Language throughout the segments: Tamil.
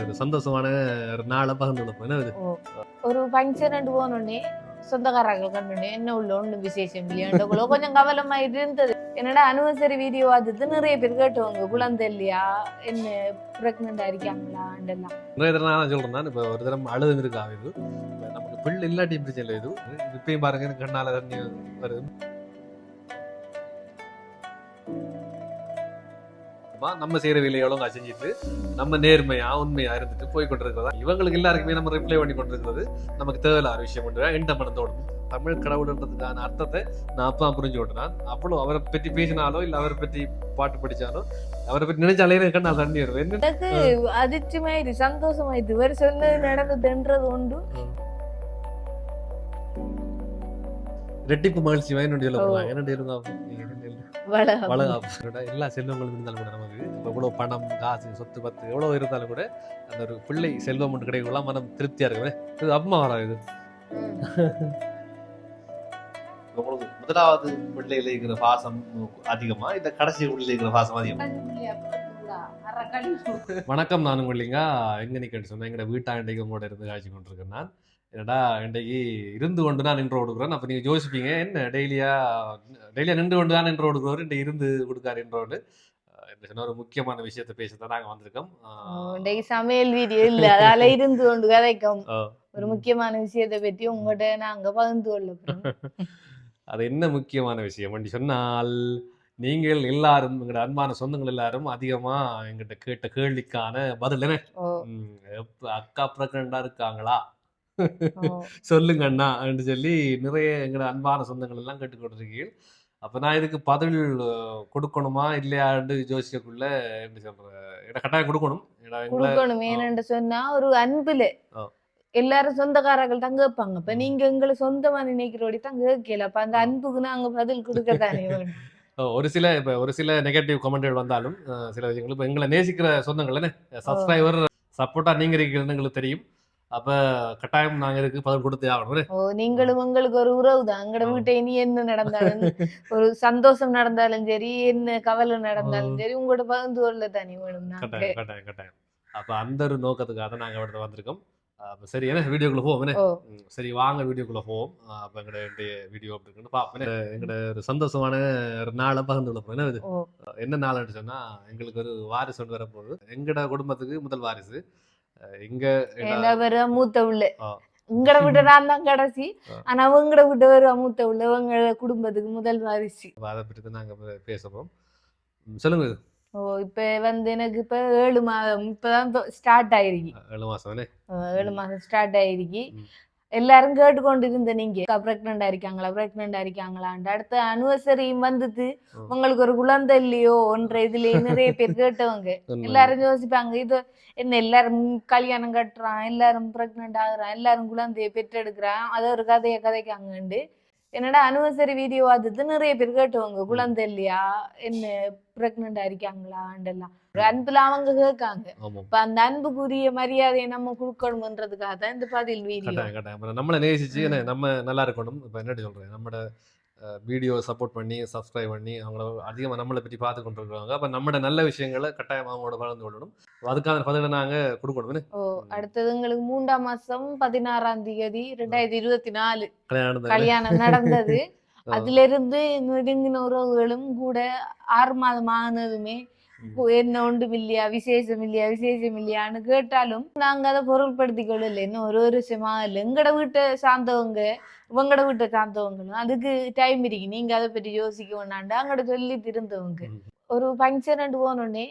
ஒரு சந்தோஷமான ஒரு நாளை பகிர்ந்து கொடுப்போம் ஒரு ஃபங்க்ஷன் ரெண்டு போனோடனே சொந்தக்காரர்கள் கண்டுனே என்ன உள்ள ஒண்ணு விசேஷம் இல்லையாண்டக்குள்ள கொஞ்சம் கவலமா இருந்தது. என்னடா அனிவர்சரி வீடியோ அதுது நிறைய பேர் கேட்டவங்க குழந்தை இல்லையா? என்ன பிரெக்னண்டா இருக்காங்களாண்டெல்லாம் நிறைய தடவை நான் சொல்றேன் நான். இப்போ ஒரு தரம் அழுது இருக்கா இது நமக்கு பிள்ளை இல்லாட்டி பிரச்சனை இல்லை இது. இப்பயும் பாருங்க கண்ணால தண்ணி வருது. அப்ப நம்ம செய்யற வேலையை ஒழுங்கா செஞ்சுட்டு நம்ம நேர்மையா உண்மையா இருந்துட்டு போய் கொண்டிருக்கிறதா? இவங்களுக்கு எல்லாருக்குமே நம்ம ரிப்ளை பண்ணி கொண்டிருக்கிறது நமக்கு தேவையில்லாத விஷயம் ஒன்று. எந்த மனத்தோடும் தமிழ் கடவுள்ன்றதுக்கான அர்த்தத்தை நான் அப்பா புரிஞ்சு விட்டுனான் அவ்வளோ அவரை பற்றி பேசினாலோ இல்லை அவரை பற்றி பாட்டு படிச்சாலோ அவரை பற்றி நினைச்சாலே எனக்கு கண்ணால் தண்ணி வரும் என்ன எனக்கு அதிர்ச்சிமாயிரு சந்தோஷமாயிரு இவர் சொன்னது நடந்ததுன்றது உண்டு ரெட்டிப்பு மகிழ்ச்சி ஓ. என்னுடைய வளகம் வளகாப்பு எல்லா செல்வங்களும் இருந்தாலும் கூட நமக்கு இப்ப எவ்வளவு பணம் காசு சொத்து பத்து எவ்வளவு இருந்தாலும் கூட அந்த ஒரு பிள்ளை செல்வம் ஒன்று கிடைக்கலாம் மனம் திருப்தியா இருக்குமே இது அம்மா வரா இது. உங்களுக்கு முதலாவது பிள்ளையில இருக்கிற பாசம் அதிகமா இந்த கடைசி பிள்ளையில இருக்கிற பாசம் அதிகமா? வணக்கம் நான் உங்களிங்க எங்க நிக்கன்னு சொன்னேன் எங்கட வீட்டா இன்றைக்கு உங்களோட இருந்து காய்ச்சி கொண்டிருக்கேன் நான். என்னடா இன்றைக்கு இருந்து கொண்டு தான் நின்று கொடுக்குறேன் அப்ப நீங்க யோசிப்பீங்க என்ன டெய்லியா டெய்லியா நின்று கொண்டு தான் நின்று கொடுக்குறவர் இன்றைக்கு இருந்து கொடுக்காரு என்றோடு ஒரு முக்கியமான விஷயத்தை பேசத்தான் நாங்க வந்திருக்கோம். இன்றைக்கு சமையல் வீடியோ இல்ல அதால இருந்து கொண்டு கதைக்கும். ஒரு முக்கியமான விஷயத்தை பத்தி உங்ககிட்ட நாங்க பகிர்ந்து கொள்ள. அது என்ன முக்கியமான விஷயம்? சொன்னால் நீங்கள் எல்லாரும் எங்களோட அன்பான சொந்தங்கள் எல்லாரும் அதிகமா எங்கிட்ட கேட்ட கேள்விக்கான பதில் என்ன? அக்கா பிரகண்டா இருக்காங்களா? சொல்லுங்க அண்ணா அப்படின்னு சொல்லி நிறைய எங்களோட அன்பான சொந்தங்கள் எல்லாம் கேட்டுக்கொண்டிருக்கீங்க அப்ப நான் இதுக்கு பதில் கொடுக்கணுமா இல்லையான்னு யோசிக்கக்குள்ள எப்படி சொல்ற இட கட்டாயம் கொடுக்கணும். கொடுக்கணும் ஏன்னு சொன்னா ஒரு அன்புல. எல்லாரும் சொந்தக்காரர்கள் தான் கேட்பாங்க. இப்ப நீங்க எங்களை சொந்தமா நினைக்கிறோடி தான் கேட்கல. அப்ப அந்த அன்புக்கு நாங்க பதில் அஹ், ஒரு சில இப்ப ஒரு சில நெகட்டிவ் கமெண்ட்கள் வந்தாலும் சில விஷயங்கள் இப்ப எங்களை நேசிக்கிற சொந்தங்கள் என்ன சப்ஸ்கிரைபர் சப்போர்ட்டா நீங்க இருக்கிறது எங்களுக்கு தெரியும். அப்ப கட்டாயம் நாங்க இதுக்கு பதில் கொடுத்தே ஆகணும். ஓ நீங்களும் உங்களுக்கு ஒரு உறவு தான். எங்கட ஆ. வீட்டை இனி என்ன நடந்தாலும் ஒரு சந்தோஷம் நடந்தாலும் சரி என்ன கவலை நடந்தாலும். சரி உங்களோட பகிர்ந்து கொள்ள தானே வேணும் கட்டாயம் கட்டாயம் கட்டாயம். அப்ப அந்த ஒரு நோக்கத்துக்காக தான் நாங்க இவ்வளவு வந்திருக்கோம். அப்ப சரி என்ன வீடியோக்குள்ள போவோம் சரி வாங்க வீடியோக்குள்ள போவோம். அப்ப எங்கட வீடியோ அப்படி இருக்குன்னு பாப்போம் எங்கட ஒரு சந்தோஷமான ஒரு நாளை பகிர்ந்து கொள்ள போறோம் என்ன இது? என்ன நாள்னு சொன்னா எங்களுக்கு ஒரு வாரிசு ஒன்று வரப்போகுது. எங்கட குடும்பத்துக்கு முதல் வாரிசு. பேரு மூத்த உள்ள. உங்களோட வீட்டை நான் தான் கடைசி. ஆனா உங்களோட வீட்டை வருவா மூத்த உள்ள உங்க குடும்பத்துக்கு முதல் வாரிசு அதை பற்றி நாங்க பே- பேசுறோம் ம், சொல்லுங்க. ஓ இப்ப வந்து எனக்கு இப்ப ஏழு மாதம் இப்பதான் ஸ்டார்ட் ஆயிருக்கு ஏழு மாசம் ஏழு மாதம் ஸ்டார்ட் ஆயிருக்கு. எல்லாரும் கேட்டுக்கொண்டு இருந்த நீங்க பிரெக்னண்டா இருக்காங்களா பிரெக்னண்டா இருக்காங்களான்ட்டு அடுத்த அனிவர்சரியும் வந்தது. உங்களுக்கு ஒரு குழந்தை இல்லையோ ஒன்ற இதுல நிறைய பேர் கேட்டவங்க. எல்லாரும் யோசிப்பாங்க இது என்ன எல்லாரும் கல்யாணம் கட்டுறான் எல்லாரும் பிரெக்னென்ட் ஆகுறான் எல்லாரும் குழந்தைய பெற்றெடுக்கிறான் அது ஒரு கதையை கதைக்காங்கண்டு என்னடா அனிவர்சரி வீடியோ அதுது நிறைய பேர் கேட்டவங்க குழந்தை இல்லையா என்ன பிரெக்னெண்டா இருக்காங்களாண்டெல்லாம் அன்புல அவங்க கேட்காங்க. இப்ப அந்த அன்புக்குரிய மரியாதையை நம்ம கொடுக்கணும்ன்றதுக்காக தான் இந்த பதில் வீடியோ நம்மளை நேசிச்சு என்ன நம்ம நல்லா இருக்கணும். இப்போ என்னடி சொல்றேன் நம்மளோட வீடியோ சப்போர்ட் பண்ணி சப்ஸ்கிரைப் பண்ணி அவங்கள அதிகமாக நம்மளை பற்றி பார்த்து கொண்டு இருக்கிறாங்க அப்போ நம்மளோட நல்ல விஷயங்களை கட்டாயம் அவங்களோட வளர்ந்து கொள்ளணும் அதுக்கான பதிலை நாங்கள் கொடுக்கணும்? ஓ அடுத்தது உங்களுக்கு மூன்றாம் மாசம் பதினாறாம் தேதி ரெண்டாயிரத்தி இருபத்தி நாலு கல்யாணம் நடந்தது ஆ. அதுல இருந்து நெருங்கின உறவுகளும் கூட ஆறு மாதம் ஆனதுமே. என்ன ஒன்றும் இல்லையா விசேஷம் இல்லையா விசேஷம் இல்லையான்னு கேட்டாலும் நாங்க அதை பொருள்படுத்திக் கொள்ளல இன்னும் ஒரு வருஷமா இல்லை எங்கட வீட்டை சார்ந்தவங்க இவங்கட வீட்டை சார்ந்தவங்களும் அதுக்கு டைம் இருக்கு நீங்க அதை பற்றி யோசிக்க வேணாண்டா அங்கட சொல்லி திருந்தவங்க ம். ஒரு ஃபங்க்ஷன் போனோடனே.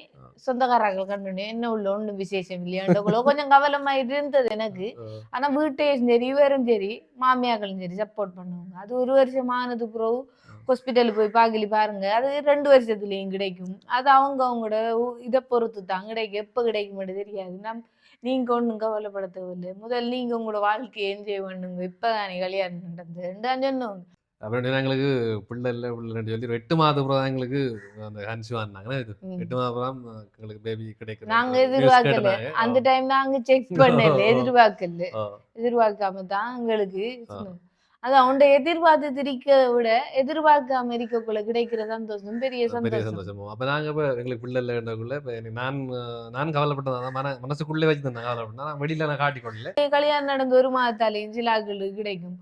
சொந்தக்காரர்கள் கண்டுனே என்ன உள்ள ஒன்றும் விசேஷம் இல்லையாண்டக்குள்ள கொஞ்சம் கவலமா இருந்தது எனக்கு ஆனா வீட்டையும் சரி இவரும் சரி மாமியாக்களும் சரி சப்போர்ட் பண்ணுவாங்க அது ஒரு வருஷம் ஆனது பிறகு ஹாஸ்பிட்டல் போய் பாக்கலி பாருங்க. அது ரெண்டு வருஷத்துலயும் கிடைக்கும். அது அவங்க அவங்களோட இதை பொறுத்து தான் கிடைக்கும். எப்ப கிடைக்கும் தெரியாது. நம் நீங்க ஒண்ணும் கவலைப்பட தேவையில்லை முதல்ல நீங்க உங்களோட வாழ்க்கையை என்ஜாய் பண்ணுங்க. இப்பதானே கல்யாணம் நடந்தது சொன்னோம். அப்புறம் எங்களுக்கு பிள்ளை இல்லை பிள்ளைன்னு சொல்லி எட்டு மாதம் அப்புறம் தான் எங்களுக்கு அந்த கன்சியூவ் ஆனாங்க இது. எட்டு மாதம் அப்புறம் எங்களுக்கு பேபி கிடைக்குது. நாங்க எதிர்பார்க்கல. அந்த டைம் நாங்க செக் பண்ணல. எதிர்பார்க்கல. எதிர்பார்க்காம தான் எங்களுக்கு. அது அவன்ட எதிர்பார்த்து திரிக்க விட எதிர்பார்க்காம இருக்கக்குள்ள கிடைக்கிற சந்தோஷம் பெரிய பெரிய சந்தோஷம். அப்ப நாங்க இப்ப எங்களுக்கு பிள்ளை இல்லைன்றக்குள்ள இப்ப நான் நான் கவலைப்பட்டதான் மன மனசுக்குள்ளே வச்சு நான் கவலைப்பட்டேன். நான் வெளியில நான் காட்டிக்கொள்ளல கல்யாணம் நடந்து ஒரு மாதத்தாலையும் சிலாக்களுக்கு கிடைக்கும்.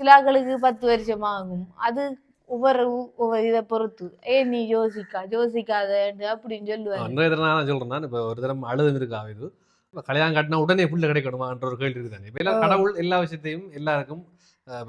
சிலாக்களுக்கு பத்து வருஷம் ஆகும் அது ஒவ்வொரு ஒவ்வொரு இதை பொறுத்து. ஏன் நீ யோசிக்கா யோசிக்காத அப்படின்னு சொல்லுவாங்க அன்றைய தினம் நான் சொல்றேன் நான். இப்ப ஒரு தரம் அழுதும் இருக்கா இது? இப்ப கல்யாணம் கட்டினா உடனே புள்ள கிடைக்கணுமான்ற ஒரு கேள்வி இருக்குதானே? இப்ப எல்லாம் ஆ. கடவுள் எல்லா விஷயத்தையும் எல்லாருக்கும் இப்ப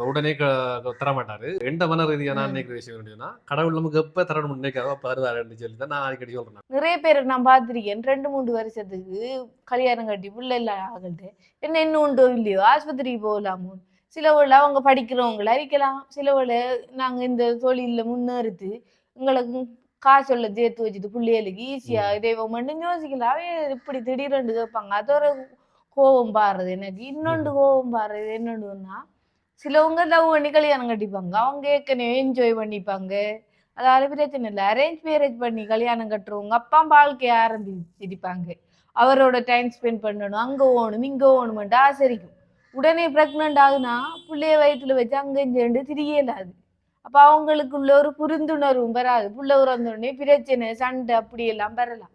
உடனே க- தர மாட்டாரு எந்த மன ரீதியா நான். நினைக்கிற விஷயம் என்னன்னா கடவுள் நமக்கு எப்ப தரணும் நினைக்காதோ அப்ப சொல்லி தான் நான் அடிக்கடி சொல்றேன் நிறைய பேர் நான் பார்த்திருக்கேன். ரெண்டு மூணு வருஷத்துக்கு கல்யாணம் கட்டி பிள்ளை இல்ல ஆகல்ட்டு. என்ன இன்னும் உண்டோ இல்லையோ ஆஸ்பத்திரிக்கு போகலாமோ. சிலவள அவங்க படிக்கிறவங்கள இருக்கலாம் சிலவள நாங்க இந்த தொழில்ல முன்னேறுத்து எங்களுக்கு காசொல்ல சேர்த்து வச்சுட்டு பிள்ளைகளுக்கு ஈஸியா இதை மட்டும் யோசிக்கலாம் அவன் இப்படி திடீரென்று கேட்பாங்க. அதோட கோபம் பாடுறது எனக்கு. இன்னொன்று கோபம் பாடுறது என்னண்டுன்னா சிலவங்க லவ் பண்ணி கல்யாணம் கட்டிப்பாங்க. அவங்க ஏற்கனவே என்ஜாய் பண்ணிப்பாங்க. அதால பிரச்சனை இல்லை. அரேஞ்ச் மேரேஜ் பண்ணி கல்யாணம் கட்டுறவங்க அப்பா வாழ்க்கைய ஆரம்பிச்சிருப்பாங்க. அவரோட டைம் ஸ்பெண்ட் பண்ணணும். அங்க ஓணும் இங்க ஓணுமெண்டு ஆசரிக்கும். உடனே ப்ரெக்னென்ட் ஆகுனா புள்ளைய வயிற்றுல வச்சு அங்க இருந்து திரியலாது. அப்ப அவங்களுக்குள்ள ஒரு புரிந்துணர்வும் வராது. புள்ள உறந்த உடனே பிரச்சனை சண்டை அப்படி எல்லாம் வரலாம்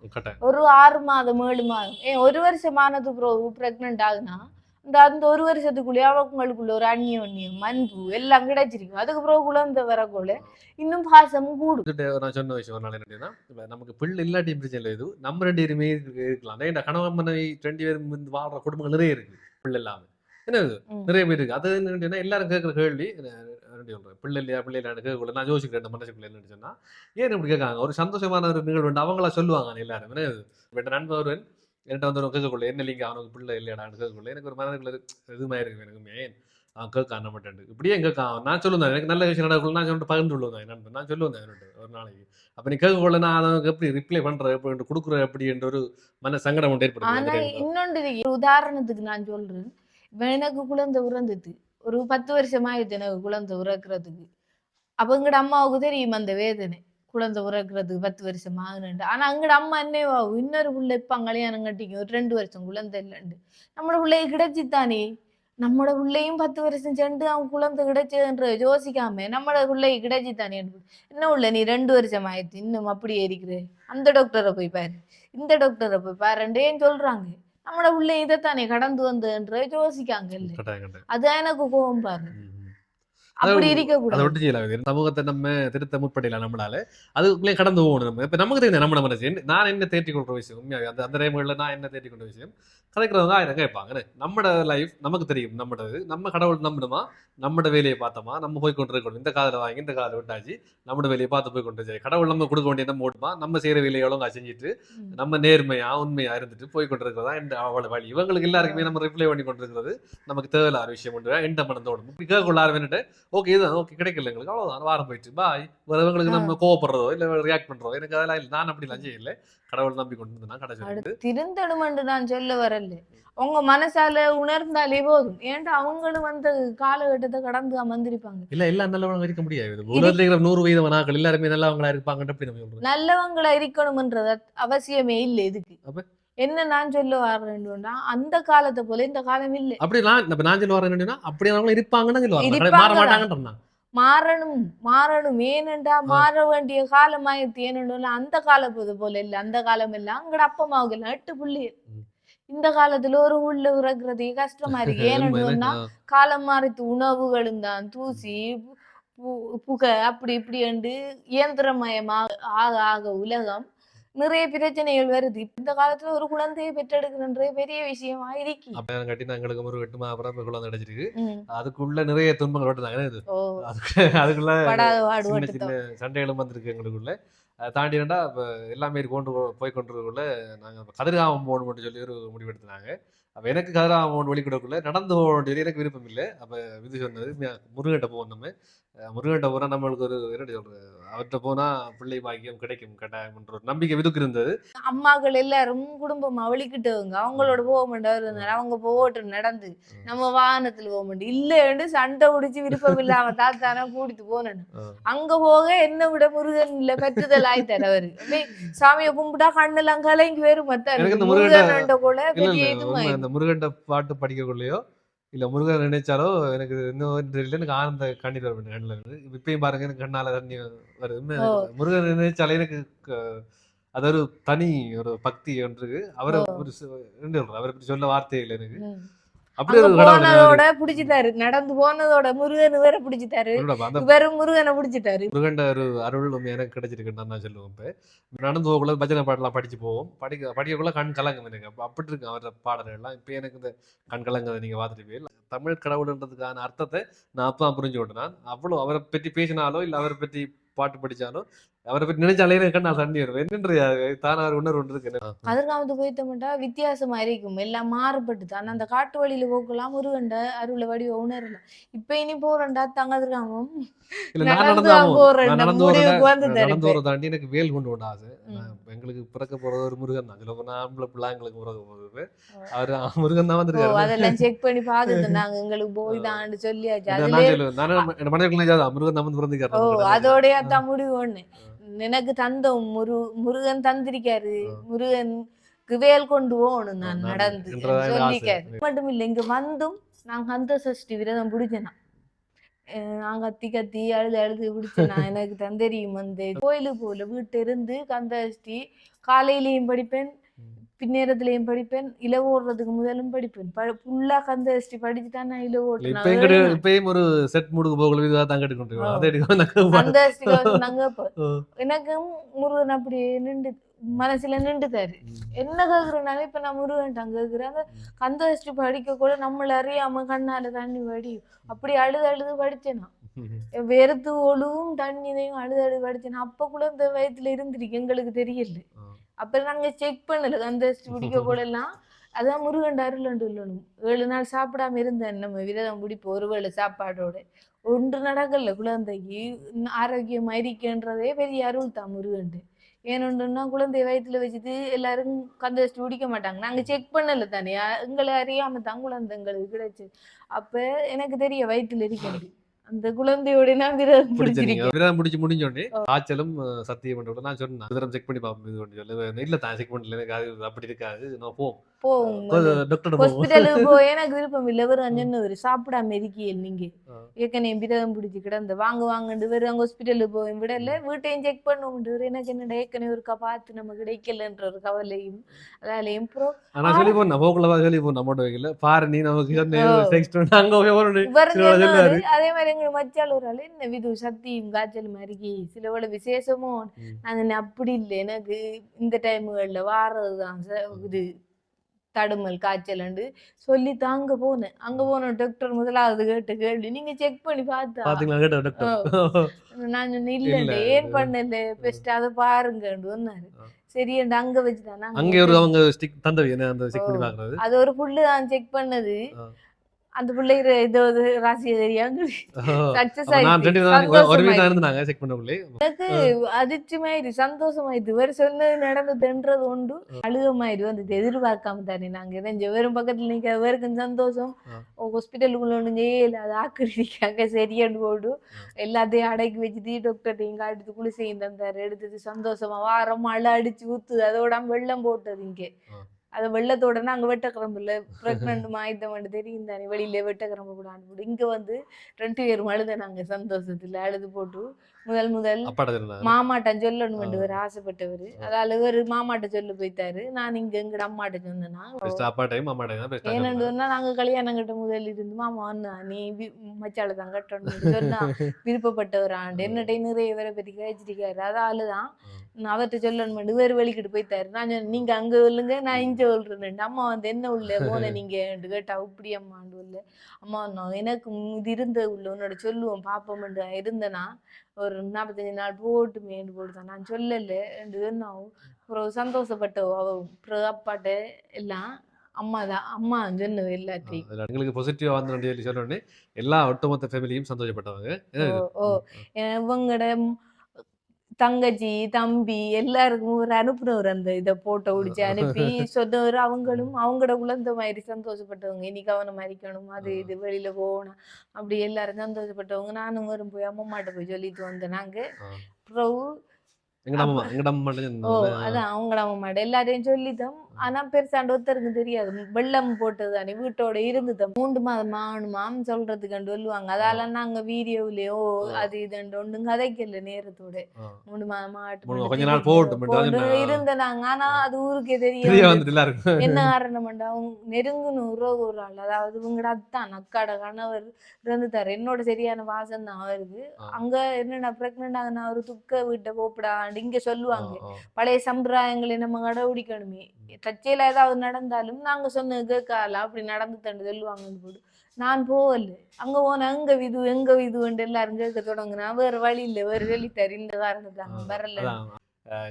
ஒரு ஆறு மாதம் ஏழு மாதம். ஏன் ஒரு வருஷமானது பிறகு ப்ரெக்னென்ட் ஆகுனா இந்த அந்த ஒரு வருஷத்துக்குள்ளேயே அவங்களுக்குள்ள ஒரு அந்நியோன்யம் அன்பு எல்லாம் கிடைச்சிருக்கும் அதுக்கு பிறகு குழந்தை வரக்குள்ள இன்னும் பாசம் கூடும். நான் சொன்ன விஷயம் ஒரு நாள் என்னன்னா இப்ப நமக்கு பிள்ளை இல்லாட்டி பிரச்சனை இல்லை. இது நம்ம ரெண்டு பேருமே இருக்கு- இருக்கலாம். ஏன்டா கணவன் மனைவி ரெண்டு பேரும் வாழ்ற குடும்பங்கள் நிறைய இருக்கு. பிள்ளை இல்லாம. என்ன. நிறைய பேர் இருக்கு. அது என்னன்னா எல்லாரும் கேட்குற கேள்வி நான் ரெண்டு சொல்றேன் பிள்ளை இல்லையா பிள்ளை இல்லையா கேட்கல நான் யோசிக்கிறேன் இந்த மனசுக்குள்ள என்னன்னு சொன்னா ஏன் இப்படி கேட்காங்க ஒரு சந்தோஷமான ஒரு நிகழ்வு. அவங்களா சொல்லுவாங்க எல்லாரும். என்ன இது இப்ப என் நண்பர் ஒருவன் என்கிட்ட வந்து கேட்கக்குள்ள என்ன இல்லைங்க அவனுக்கு பிள்ளை இல்லையாடான்னு கேட்கக்குள்ள எனக்கு ஒரு மனதுக்குள்ள இதுமா இருக்கு எனக்கு ஏன்? அவன் கேட்க அண்ண மாட்டேன் இப்படியே கேட்க நான் சொல்லுவேன் எனக்கு நல்ல விஷயம் நடக்குள்ள நான் சொல்லிட்டு பகிர்ந்து என் நண்பன் நான் சொல்லுவேன் அவன்கிட்ட ஒரு நாளைக்கு. அப்ப நீ கேட்கக்குள்ள நான் அவனுக்கு எப்படி ரிப்ளை பண்றேன் எப்படி கொடுக்குறேன் எப்படி என்ற ஒரு மன சங்கடம் ஒன்று ஏற்படுது. இன்னொன்று உதாரணத்துக்கு நான் சொல்றேன். எனக்கு குழந்தை உறந்துட்டு ஒரு பத்து வருஷம் ஆயிடுச்சு எனக்கு குழந்தை உறக்குறதுக்கு அப்ப எங்கட அம்மாவுக்கு தெரியும் அந்த வேதனை? குழந்தை உறக்குறதுக்கு பத்து வருஷம் ஆகுனுண்டு. ஆனா எங்கட அம்மா என்னவாகும் இன்னொரு புள்ள இப்ப கல்யாணம் கட்டிக்கும் ஒரு ரெண்டு வருஷம் குழந்தை இல்லைண்டு. நம்மளோட பிள்ளைய கிடைச்சித்தானே? நம்மளோட பிள்ளையும் பத்து வருஷம் சென்று அவன் குழந்தை கிடைச்சதுன்ற யோசிக்காம நம்மளோட பிள்ளை கிடைச்சித்தானே? என்ன உள்ள நீ ரெண்டு வருஷம் ஆயிடுச்சு இன்னும் அப்படியே இருக்கிற. அந்த டாக்டரை போய் பாரு. இந்த டாக்டரை போய் ஏன் சொல்றாங்க. நம்மளோட உள்ள இதைத்தானே கடந்து வந்தன்ற யோசிக்காங்க இல்ல அதான் எனக்கு கோபம் பாரு. அப்படி இருக்க கூடாது. செய்யலாம் சமூகத்தை நம்ம திருத்த முற்படையில நம்மளால. அதுக்குள்ளே கடந்து போகணும் நம்ம. இப்ப நமக்கு தெரியும் நம்ம மனசு. நான் என்ன தேற்றி கொள்ற விஷயம்? உண்மையாவே அந்த அந்த டைம்ல நான் என்ன தேற்றி கொண்ட விஷயம்? கதைக்கிறவங்க ஆயிரம் கேட்பாங்க? நம்மட லைஃப் நமக்கு தெரியும் நம்மடது. நம்ம கடவுள் நம்பணுமா நம்மட வேலையை பார்த்தோமா? நம்ம போய் கொண்டு இருக்கணும். இந்த காதில் வாங்கி இந்த காதில் விட்டாச்சு. நம்மட வேலையை பார்த்து போய் கொண்டு சரி கடவுள் நம்ம கொடுக்க வேண்டிய நம்ம ஓட்டுமா? நம்ம செய்யற வேலையை ஒழுங்கா செஞ்சுட்டு. நம்ம நேர்மையா உண்மையா இருந்துட்டு போய் கொண்டிருக்கிறதா இந்த அவளை வழி? இவங்களுக்கு எல்லாருக்குமே நம்ம ரிப்ளை பண்ணி கொண்டிருக்கிறது நமக்கு தேவையில்லாத விஷயம் ஒன்று. எந்த மனதோடும் இப்படி கேட்கொள்ள ஆரம்பிட்டு ஓகே இதுதான். ஓகே கிடைக்கல எங்களுக்கு. அவ்வளவுதான். வாரம் போயிட்டு பாய் வேறவங்களுக்கு நம்ம கோவப்படுறதோ இல்ல ரியாக்ட் பண்றதோ எனக்கு அதெல்லாம் இல்லை. நான் அப்படி லஞ்சம் இல்லை கடவுள் நம்பி கொண்டு வந்து நான் கடைசி அடுத்து திருந்தணுமென்று நான் சொல்ல வரல. உங்க மனசால உணர்ந்தாலே போதும். ஏன்டா அவங்களும் அந்த காலகட்டத்தை கடந்து அமர்ந்திருப்பாங்க? இல்ல எல்லாம் நல்லவங்க இருக்க முடியாது. உலகத்துல இருக்கிற நூறு வயது மனாக்கள் எல்லாருமே நல்லவங்களா சொல்றோம் நல்லவங்களா இருக்கணும்ன்றது அவசியமே இல்லை இதுக்கு? என்ன நான் சொல்ல வரேன்னா அந்த காலத்தை போல இந்த காலம் இல்லை. அப்படி நான் இப்ப நான் சொல்ல வரேன் என்னன்னா அப்படி அவங்க இருப்பாங்கன்னு சொல்லுவாங்க மாற. மாட்டாங்கன்னு மாறணும் மாறணும். ஏனென்றா மாற வேண்டிய காலம் ஆயிடுத்து ஏனென்றா அந்த காலப்பது போல இல்ல. அந்த காலம் எல்லாம் அங்கட அப்பா அம்மாவுக்கு எல்லாம் எட்டு புள்ளி. இந்த காலத்துல ஒரு உள்ள உறக்குறதே கஷ்டமா இருக்கு. ஏனென்னா காலம் மாறித்து உணவுகளும் தான். தூசி புகை அப்படி இப்படி என்று இயந்திரமயமா ஆக ஆக உலகம் நிறைய பிரச்சனைகள் வருது. இந்த காலத்துல ஒரு குழந்தையை பெற்றெடுக்கிறன்ற பெரிய விஷயமா இருக்கு. அப்ப கட்டி எங்களுக்கு ஒரு எட்டு மாதம் குழந்தை கிடைச்சிருக்கு. அதுக்குள்ள நிறைய துன்பங்கள் விட்டுதாங்க இது ஓ. அதுக்கு அதுக்குள்ள சண்டைகளும் வந்திருக்கு எங்களுக்குள்ள. தாண்டினா இப்போ எல்லாமே கொண்டு போய் கொண்டிருக்குள்ள நாங்கள் கதிர்காமம் போகணும்னு சொல்லி ஒரு முடிவெடுத்தாங்க அப்போ எனக்கு கதிர்காமம் போகணும் வெளிக்கிடக்குள்ள நடந்து போக வேண்டியது எனக்கு விருப்பம் இல்லை. அப்போ இது சொன்னது ம- முருகன்ட்ட போவோம் நம்ம. அஹ் முருகன்ட்ட போனால் நம்மளுக்கு ஒரு என்ன சொல்றது? அவர்கிட்ட போனால் பிள்ளை பாக்கியம் கிடைக்கும் கட்டாயம்ன்ற ஒரு நம்பிக்கை விதுக்கு இருந்தது. அம்மாக்கள் எல்லாரும் குடும்பமா வலிக்கிட்டவங்க அவங்களோட போக மாட்டாரு. அவங்க போகட்டும் நடந்து நம்ம வாகனத்துல போக மாட்டோம். இல்லைன்னு சண்டை பிடிச்சு விருப்பம் இல்லாம தாத்தானா கூட்டிட்டு போனேன். அங்க போக என்ன விட முருகன் இல்ல பெற்றுதல் ஆயிட்டார் அவரு. சாமியை கும்பிட்டா கண்ணெல்லாம் கலங்கி இந்த முருகன்ட்ட- முருகன் கூட பெரிய இல்ல. இதுமா உண்மை அந்த முருகன்ட்ட பாட்டு படிக்கக்குள்ளேயோ இல்ல முருகன் நினைச்சாலோ எனக்கு இன்னும் தெரியல. எனக்கு ஆனந்த கண்ணீர் வரும் கண்ணில் இருந்து. இப்பயும் பாருங்க எனக்கு கண்ணால தண்ணி வருது உண்மையா ஓ. எனக்கு முருகன் நினைச்சாலே எனக்கு அது ஒரு தனி ஒரு பக்தி ஒன்று அவரை. ஒரு என்ன சொல்றது அவரை பற்றி சொல்ல வார்த்தையே இல்லை எனக்கு. போனதோட பிடிச்சிட்டாரு. நடந்து போனதோட முருகன் வேற பிடிச்சிட்டாரு. இவரு முருகனை பிடிச்சிட்டாரு. முருகண்ட ஒரு அருள் எனக்கு கிடைச்சிருக்குன்னு நான் சொல்லுவேன் இப்போ. நடந்து போகக்குள்ள பஜனை பாடலாம் படிச்சு போவோம். படிக்க படிக்கக்குள்ள கண் கலங்கும் எனக்கு. அப்ப அப்படி இருக்கு அவரோட பாடல்கள்லாம். இப்போ எனக்கு இந்த கண் கலங்கதை நீங்க பார்த்துட்டு தமிழ் கடவுள்ன்றதுக்கான அர்த்தத்தை நான் அப்போ புரிஞ்சு கொண்டேன் நான் அவ்வளோ அவரை பற்றி பேசினாலோ இல்லை அவரை பற்றி பாட்டு படிச்சாலோ அவரை பற்றி நினைச்சாலே எனக்கு கண்ணா தண்ணி வரும் என்னன்ற தான ஒரு உணர்வு ஒன்று இருக்கு. கதிர்காமத்து போய்த்தோம்ட்டா வித்தியாசமா இருக்கும் எல்லாம் மாறுபட்டு தான் அந்த காட்டு வழியில போக்கலாம் முருகண்ட அருள வடிவ உணரல. இப்ப இனி போறேன்டா தங்கதிர்காமம் இல்ல நான் நடந்து நான் நான். வர தாண்டி எனக்கு வேல் கொண்டு வந்த ஆசை. நான் எங்களுக்கு பிறக்க போறது ஒரு முருகன் தான். சொல்ல ஆம்பளை பிள்ளை எங்களுக்கு பிறக்க போகுது ஓ. அவர் முருகன் தான் வந்திருக்காரு. அதெல்லாம் செக் பண்ணி பாத்துட்டு நாங்க எங்களுக்கு போய் தான் சொல்லியாச்சு. நான் சொல்லுவேன். நினைச்சாதான். முருகன் தான் வந்து கடவுள். அதோடய தான் முடிவு ஒண்ணு. எனக்கு தந்தோம் முரு முருகன் தந்திருக்காரு ஆ. முருகனுக்கு வேல் கொண்டு போகணும் நான் நடந்து. சொல்லிக்காரு மட்டும் இல்ல இங்க வந்தும் நாங்க அந்த சஷ்டி விரதம் பிடிச்சனா நான் கத்தி கத்தி அழுது அழுது பிடிச்சனா எனக்கு தான் தெரியும் வந்து கோயிலுக்கு போல வீட்டு இருந்து கந்தஷ்டி காலையிலயும் படிப்பேன். பின்னேரத்திலையும் படிப்பேன் இலவு ஓடுறதுக்கு முதலும் படிப்பேன். ஃபுல்லா கந்தஷ்டி படிச்சு தான் நான் இலவு இல்ல, ஓட்டுனேன் இப்பயும் ஒரு செட் மூடுக்கு போகல. இதுவா நாங்க ஓ. எனக்கும் முருகன் அப்படியே நின்று மனசுல நின்றுதாரு. என்ன கேக்குறனால இப்ப நான் முருகன்ட்டான் கேக்குறேன். அந்த கந்தஷ்டி படிக்க கூட நம்மள அறியாம கண்ணால தண்ணி வடி அப்படி அழுது அழுது படிச்சேன். வெறுத்து ஒழுவும் தண்ணியையும் அழுது அழுது படிச்சேன். அப்ப கூட இந்த வயத்துல இருந்திருக்கு. எங்களுக்கு தெரியல. ஆ. அப்ப நாங்க செக் பண்ணல. கந்தஷ்டி பிடிக்க கூட எல்லாம் அதான் முருகன் அருளண்டு இல்லணும் ஏழு நாள் சாப்பிடாம இருந்தேன் நம்ம விரதம் பிடிப்போம் ஒருவேளை சாப்பாடோட. ஒன்று நடக்கல. குழந்தைக்கு ஆரோக்கியமா இருக்கன்றதே பெரிய அருள் தான் முருகன்ட்டு. ஏனொன்றுன்னா குழந்தை வயித்துல வச்சுட்டு எல்லாரும் கந்தஷ்டி பிடிக்க மாட்டாங்க. நாங்க செக் பண்ணல தானே. எங்களை அறியாம தான் குழந்தை எங்களுக்கு கிடைச்சு. அப்ப எனக்கு தெரிய வயித்துல இருக்கிறது. அந்த குழந்தையோட விரதம் பிடிச்சிருக்கேன் விரதம் முடிச்சு முடிஞ்ச உடனே காய்ச்சலும் சத்தியம் பண்ற நான் சொன்னேன் விரதம் செக் பண்ணி பார்ப்போம் இது சொல்லு. இல்ல தான் செக் பண்ணல எனக்கு அது அப்படி இருக்காது. நான் போவோம். ஹாஸ்பிட்டலுக்கு போய் எனக்கு விருப்பம் இல்லை. வெறும் அஞ்சன்னு சாப்பிடாம இருக்கியல் நீங்க. ஏற்கனவே விரதம் பிடிச்சி கிடந்த வாங்க வாங்கண்டு வெறும் ஹாஸ்பிட்டலுக்கு போய் விடல வீட்டையும் செக் பண்ணுவோம் எனக்கு என்னடா ஏற்கனவே ஒருக்கா பார்த்து நம்ம கிடைக்கலன்ற ஒரு கவலையும் அதாலையும் அப்புறம் ஆனா சொல்லி போன போக்குள்ள சொல்லி போன நம்மோட வைக்கல பாரு நீ நமக்கு. அதே மாதிரி ஒரு ஆளு என்ன விது சத்தியும் காய்ச்சல் மாதிரி சில வேளை விசேஷமோ. நான் அப்படி இல்லை எனக்கு இந்த டைமுகள்ல வாரதுதான் இது தடுமல் காய்ச்சல்ண்டு சொல்லி தாங்க போனேன். அங்க போன டாக்டர் முதலாவது கேட்ட கேள்வி நீங்க செக் பண்ணி பார்த்தா? நான் இல்ல, ஏன் பண்ணல? பெஸ்ட் அதை பாருங்கன்னு ஆ. சரி அங்க வச்சுதான். அங்க ஒரு அவங்க அது ஒரு புல்லு தான் செக் பண்ணது. அந்த பிள்ளைக்கு ஏதோ ஒரு ராசியை தெரியாங்க சக்சஸ் இருந்தாங்க செக் பண்ணக்குள்ளே எனக்கு அதிர்ச்சிமாயிரு சந்தோஷமாயிரு இவர் சொன்னது நடந்ததுன்றது உண்டு. அழுகமாயிரு வந்து எதிர்பார்க்காம தானே நாங்க இறைஞ்ச வெறும் பக்கத்துல நிக்க வேறுக்கும் சந்தோஷம். ஹாஸ்பிட்டலுக்குள்ள ஒண்ணு செய்யல. அது ஆக்கிரமிக்காங்க சரியான்னு போடு. எல்லாத்தையும் அடக்கி வச்சுட்டு டாக்டர்ட்டையும் காட்டுட்டு குளிசையும் தந்தாரு. எடுத்தது சந்தோஷமா. வாரம் மழை அடிச்சு ஊத்துது. அதோட வெள்ளம் போட்டது இங்க. அது வெள்ளத்தோட நாங்க வெட்டக்கிரம்புல பிரெக்னன்ட் ஆயிட்டோம்னு தெரியும் தானே வெளியில வெட்டக்கிரம்பு கூட அனுப்பிட்டு இங்க வந்து ரெண்டு பேரும் அழுத நாங்க சந்தோஷத்துல அழுது போட்டு முதல் முதல் மாமாட்டம் சொல்லணும். ஒரு ஆசைப்பட்டவர். அதால ஒரு மாமாட்ட சொல்லி போயிட்டாரு. நான் இங்க எங்கட அம்மாட்ட சொன்னேன்னா ஏன்னு சொன்னா நாங்க கல்யாணம் கட்ட முதல் இருந்து மாமா நீ மச்சால தான் கட்டணும் சொன்னா விருப்பப்பட்டவர் ஆண்டு. என்னட்டையும் நிறைய பேரை பத்தி கேச்சிருக்காரு அதாலதான் நான் அவர்கிட்ட சொல்லணும் வேறு வெளிக்கிட்டு போயிட்டாரு. நான் நீங்க அங்க சொல்லுங்க நான் இங்க சொல்றேன். அம்மா வந்து என்ன உள்ள? போன நீங்க. கேட்டா இப்படி அம்மாண்டு உள்ள. அம்மா நான் எனக்கு இது இருந்த உள்ள உன்னோட சொல்லுவோம் பாப்போம்ண்டு இருந்தேனா ஒரு நாற்பத்தஞ்சு நாள் போட்டுமேன்னு போட்டுதான் நான் சொல்லல நான் அப்புறம் சந்தோஷப்பட்டவோ அவ அப்புறம் அப்பாட்ட எல்லாம் அம்மா தான் அம்மா சொன்னது எல்லாத்தையும். எங்களுக்கு பாசிட்டிவா வந்து சொல்லி சொன்ன உடனே எல்லா ஒட்டுமொத்த ஃபேமிலியும் சந்தோஷப்பட்டவங்க? ஓ, ஓ. தங்கச்சி தம்பி எல்லாருக்கும் ஒரு அனுப்புனவர் அந்த இதை போட்டோ உடிச்சு அனுப்பி சொன்னவர் அவங்களும் அவங்களோட குழந்தை மாதிரி சந்தோஷப்பட்டவங்க. இன்னைக்கு அவனை மறிக்கணும் அது இது வெளியில போகணும். அப்படி எல்லாரும் சந்தோஷப்பட்டவங்க. நானும் வரும் போய் அம்மாட்ட போய் சொல்லிட்டு வந்தேன். நாங்க. பிரபு அம்மா அம்மா ஓ. அதான் அவங்கள அம்மாட்ட எல்லாரையும் சொல்லிட்டோம். ஆனா பெருசாண்டு ஒருத்தருக்கு தெரியாது. வெள்ளம் போட்டது தானே வீட்டோட இருந்தது. மூன்று மாதம் ஆகணுமாம் சொல்றதுக்கு சொல்லுவாங்க. அதால நாங்க வீடியோலயோ அது இதுண்டு ஒன்றும் கதைக்கல நேரத்தோட. மூணு மாதம் ஆகட்டும். மூணு- கொஞ்ச நாள் போகட்டும், போட்டு அது இருந்த நாங்க ஆனா அது ஊருக்கே தெரிய தெரியும் வந்துட்டு எல்லாருக்கும். என்ன காரணம்டா அவங்க நெருங்குன உறவு ஒரு ஆள் அதாவது இவங்கட அத்தான் அக்காட கணவர் இறந்துட்டாரு. என்னோட சரியான வாசம் தான் அவருக்கு. அங்க என்னடா பிரெக்னென்ட் ஆகுனா ஒரு துக்க வீட்டை போப்படாண்டு இங்க சொல்லுவாங்க. பழைய சம்பிரதாயங்களை நம்ம கடைபிடிக்கணுமே. தச்சையில ஏதாவது நடந்தாலும் நாங்க சொன்னது கேட்கல அப்படி நடந்து தண்டு சொல்லுவாங்கன்னு போட்டு. நான் போகல. அங்க போன அங்க விது எங்க விதுன்னு எல்லாரும் கேட்க தொடங்குனா வேற வழி இல்ல வேற சொல்லிட்டாரு இந்த காரணத்தாங்க வரல.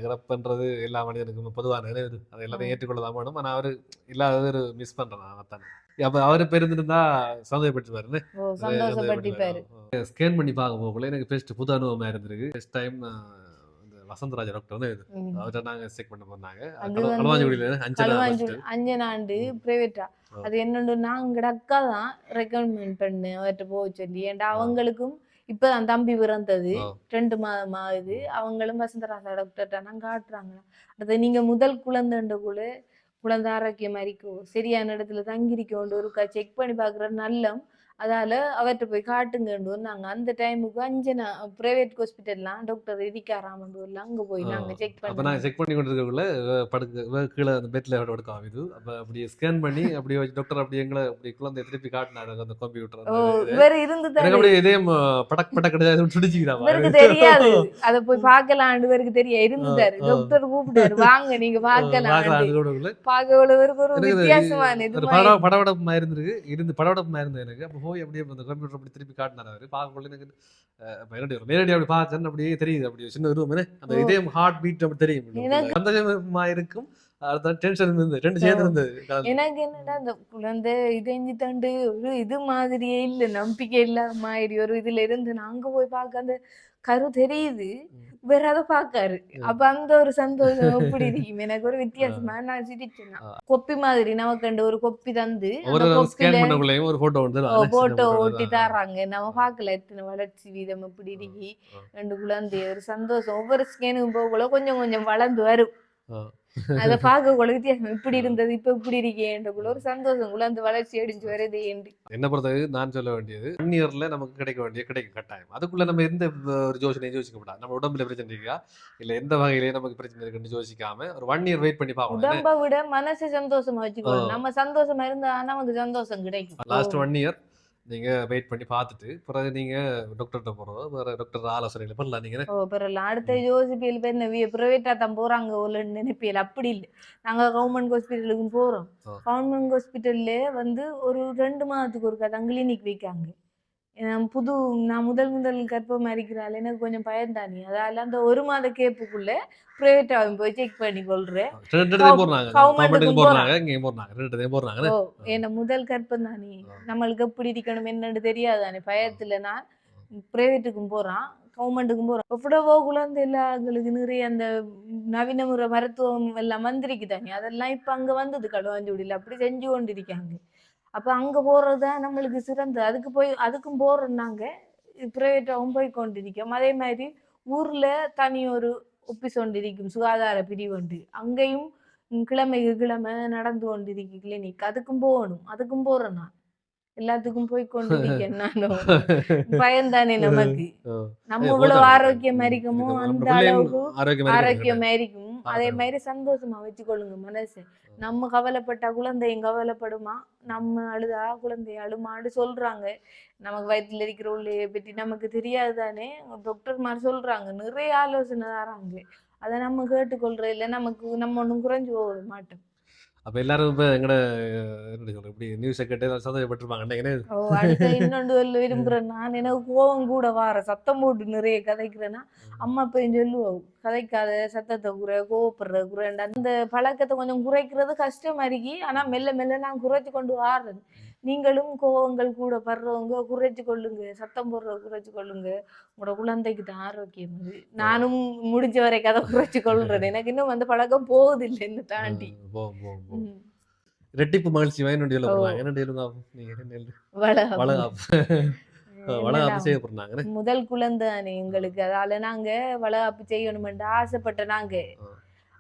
இறப்புன்றது எல்லா மனிதனுக்கும் பொதுவான இது அதை எல்லாத்தையும் ஏற்றுக்கொள்ளதான் வேணும். ஆனா அவரு இல்லாதது ஒரு மிஸ் பண்றேன் அதான் அப்ப அவரு பெருந்திருந்தா சந்தோஷப்பட்டுருப்பாரு. ஓ சந்தோஷப்பட்டிப்பாரு ஸ்கேன் பண்ணி பார்க்க போகல எனக்கு ஃபர்ஸ்ட் புது அனுபவமா இருந்திருக்கு. ஃபர்ஸ்ட் டைம் வசந்தராஜ டாக்டர் ம். அவர்கிட்ட நாங்க செக் பண்ண போனாங்க அது வந்து களவாஞ்சிக்குடியில அஞ்சனா களுவாஞ்சூர் first. அஞ்சனாண்டு பிரைவேட்டா. அது என்னண்டு நாங்க அக்கா தான் ரெக்கமெண்ட் பண்ணு. அவர்கிட்ட போக சொல்லி. ஏன்டா அவங்களுக்கும் இப்பதான் தம்பி பிறந்தது. ரெண்டு மாதம் ஆகுது. அவங்களும் வசந்தராசா டாக்டர்கிட்ட நான் காட்டுறாங்க. அது நீங்க முதல் குழந்தைண்டக்குள்ள குழந்தை ஆரோக்கியமா இருக்கும் சரியான இடத்துல தங்கியிருக்கோண்டு ஒருக்கா செக் பண்ணி பாக்குற நல்லம். அதால அவர்கிட்ட போய் காட்டுங்கண்டு நாங்க அந்த டைமுக்கு அஞ்சனா பிரைவேட் ஹாஸ்பிட்டல்லாம் டாக்டர் இருக்காராமண்டு அங்க போய் ஆ. நாங்க செக் அப்ப பண்ணி நாங்க செக் பண்ணி கொண்டிருக்கக்குள்ள படுக்க கீழே அந்த பெட்ல படுக்க ஆகுது அப்ப அப்படி ஸ்கேன் பண்ணி அப்படி வச்சு டாக்டர் அப்படி எங்களை அப்படி குழந்தைய திருப்பி காட்டினாரு அந்த கம்ப்யூட்டர் இவர் இருந்து எனக்கு அப்படி இதயம் படக் படக் கிடையாது துடிச்சுக்கிறான் இவருக்கு தெரியாது. அத போய் பார்க்கலாண்டு இவருக்கு தெரிய இருந்தாரு ஆ, ஆ. டாக்டர் கூப்பிட்டாரு. வாங்க நீங்க பார்க்கலாம் பார்க்க ஒரு இது- வித்தியாசமான இது ஒரு பட படபடப்புமா இருந்திருக்கு. இருந்து படபடப்புமா இருந்தது எனக்கு. அப்போ போய் அப்படியே அந்த கம்ப்யூட்டர் அப்படி திருப்பி காட்டினார் அவரு. பார்க்கக்குள்ள எனக்கு என்னடி ஒரு நேரடி அப்படி பார்த்தேன் அப்படியே தெரியுது அப்படி சின்ன உருவம்? அந்த. இதயம் ஹார்ட் பீட் அப்படி தெரியும் சந்தோஷமா இருக்கும். எனக்கு என்னடா இந்த குழந்தை இதெஞ்சு தண்டு ஒரு இது மாதிரியே இல்ல நம்பிக்கை இல்லாத மாதிரி ஒரு இதுல இருந்து நாங்க போய் பார்க்க அந்த கரு தெரியுது. வேற அதை பாக்காரு அப்ப அந்த ஒரு சந்தோஷம் எப்படி இருக்கும் எனக்கு ஒரு வித்தியாசமா நான் சிரிச்சேன். கொப்பி மாதிரி நமக்கு ஒரு கொப்பி தந்து போட்டோ ஓட்டி தர்றாங்க. நம்ம பார்க்கல எத்தனை வளர்ச்சி வீதம் எப்படி இருக்கி. ரெண்டு குழந்தை ஒரு சந்தோஷம். ஒவ்வொரு ஸ்கேனுக்கும் போகக்குள்ள கொஞ்சம் கொஞ்சம் வளர்ந்து வரும். அதை பார்க்கக்குள்ள வித்தியாசம் இப்படி இருந்தது இப்ப இப்படி இருக்கேன்றக்குள்ள ஒரு சந்தோஷம் குழந்தை வளர்ச்சி அடிஞ்சு வருது என்று. என்ன பொறுத்தவரை நான் சொல்ல வேண்டியது ஒன் இயர்ல நமக்கு கிடைக்க வேண்டிய கிடைக்கும் கட்டாயம். அதுக்குள்ள நம்ம எந்த ஒரு யோசனையும் யோசிக்க கூடாது நம்ம உடம்புல பிரச்சனை இருக்கா? இல்ல எந்த வகையிலேயே நமக்கு பிரச்சனை இருக்குன்னு யோசிக்காம ஒரு ஒன் இயர் வெயிட் பண்ணி பார்க்கணும் உடம்ப விட மனசை சந்தோஷமா வச்சுக்கணும். நம்ம சந்தோஷமா இருந்தா நமக்கு சந்தோஷம் கிடைக்கும். லாஸ்ட் ஒன் இயர் நீங்க வெயிட் பண்ணி பார்த்துட்டு பிறகு நீங்க டாக்டர்கிட்ட போறதோ வேற டாக்டர் ஆலோசனைகளை பண்ணலாம். நீங்க ஓ பரவாயில்ல அடுத்த யோசிப்பியல் பேர் நவிய பிரைவேட்டா தான் போறாங்க ஒல்லுன்னு நினைப்பியல். அப்படி இல்லை. நாங்க கவர்மெண்ட் ஹாஸ்பிட்டலுக்கும் போறோம். ஆ. கவர்மெண்ட் ஹாஸ்பிட்டல்ல வந்து ஒரு ரெண்டு மாதத்துக்கு ஒருக்கா தான் கிளினிக் வைக்காங்க. புது நான் முதல் முதல் கர்ப்பம் இருக்கிறாள் எனக்கு கொஞ்சம் பயந்தானி அதால அந்த ஒரு மாத கேப்புக்குள்ள பிரைவேட்டாவும் போய் செக் பண்ணி கொள்றேன். என்ன முதல் கர்ப்பம் தானே. நம்மளுக்கு எப்படி இருக்கணும் என்னன்னு தெரியாதானே. பயத்துல நான் பிரைவேட்டுக்கும் போறான். கவர்மெண்ட்டுக்கும் போறோம் எவ்வளவோ குழந்தை எல்லாங்களுக்கு நிறைய அந்த நவீன முறை மருத்துவம் எல்லாம் வந்திருக்கு தானே அதெல்லாம் இப்ப அங்க வந்தது களுவாஞ்சூடியில் அப்படி செஞ்சு கொண்டு இருக்காங்க அப்ப அங்க போறதுதான் நம்மளுக்கு சிறந்தது. அதுக்கு போய் அதுக்கும் போறோம் நாங்க பிரைவேட்டாகவும் போய் கொண்டிருக்கோம். அதே மாதிரி ஊர்ல தனி ஒரு ஒப்பிஸ் ஒன்று இருக்கும் சுகாதார பிரிவு ஒன்று. அங்கேயும் கிழமைக்கு கிழமை நடந்து கொண்டிருக்கு கிளினிக் அதுக்கும் போகணும். அதுக்கும் போறேன் நான். எல்லாத்துக்கும் போய் கொண்டிருக்கேன் நானும். பயந்தானே நமக்கு. நம்ம இவ்வளவு. ஆரோக்கியமா இருக்கமோ அந்த அளவுக்கு. ஆரோக்கியமா இருக்கும். அதே. மாதிரி சந்தோஷமா வச்சுக்கொள்ளுங்க மனசு. நம்ம கவலைப்பட்டா குழந்தையும் கவலைப்படுமா? நம்ம அழுதா குழந்தை அழுமான்னு சொல்றாங்க. நமக்கு வயித்துல இருக்கிற உள்ளே பற்றி நமக்கு தெரியாது தானே டாக்டர் மாதிரி சொல்றாங்க. நிறைய ஆலோசனை தராங்க. அதை நம்ம கேட்டுக்கொள்றது இல்லை நமக்கு நம்ம ஒண்ணும் குறைஞ்சு போக மாட்டோம். அப்ப எல்லாரும் இப்ப எங்கட என்ன சொல்ற இப்படி நியூஸை எல்லாரும் சந்தோஷப்பட்டிருப்பாங்க. இன்னொன்று சொல்ல விரும்புறேன். நான் எனக்கு கோவம் கூட வார சத்தம் போட்டு நிறைய கதைக்கிறேன்னா அம்மா பையன் சொல்லுவோம் கதைக்காத சத்தத்தை குறை கோவப்படுற குறைண்டா அந்த பழக்கத்தை கொஞ்சம் குறைக்கிறது கஷ்டமா இருக்கு. ஆனா மெல்ல மெல்ல நான் குறைச்சு கொண்டு வாடுறேன் நீங்களும் கோவங்கள் கூட படுறவங்க குறைச்சு கொள்ளுங்க சத்தம் போடுறத குறைச்சு கொள்ளுங்க. உங்களோட குழந்தைக்கு தான் ஆரோக்கியம். அது நானும் முடிஞ்ச வரை கதை குறைச்சு கொள்றேன் எனக்கு இன்னும் அந்த பழக்கம் போகுதில்லை என்ன தாண்டி. ரெட்டிப்பு மகிழ்ச்சி முதல் குழந்தை எங்களுக்கு. அதால நாங்க வளகாப்பு செய்யணுமென்று ஆசைப்பட்ட நாங்க.